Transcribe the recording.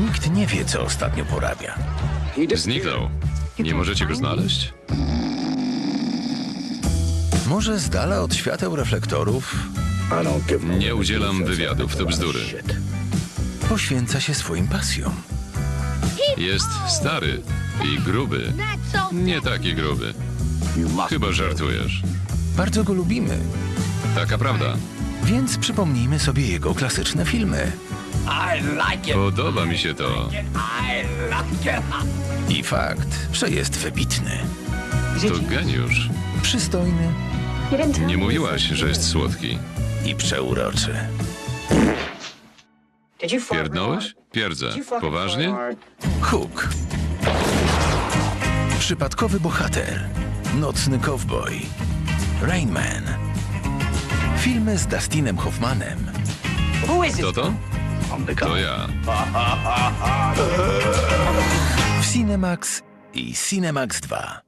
Nikt nie wie, co ostatnio porabia. Zniknął. Nie możecie go znaleźć? Może z dala od świateł reflektorów Nie udzielam wywiadów, to bzdury. poświęca się swoim pasjom. Jest stary i gruby. Nie taki gruby. Chyba żartujesz. Bardzo go lubimy, Taka prawda. więc przypomnijmy sobie jego klasyczne filmy. Podoba mi się to. I fakt, że jest wybitny, To geniusz. przystojny Nie mówiłaś, że jest słodki. i przeuroczy. Pierdnąłeś? Pierdzę. Poważnie? Hook. Przypadkowy bohater. Nocny kowboj. Rain Man. Filmy z Dustinem Hoffmanem. To to? To ja. W Cinemax i Cinemax 2.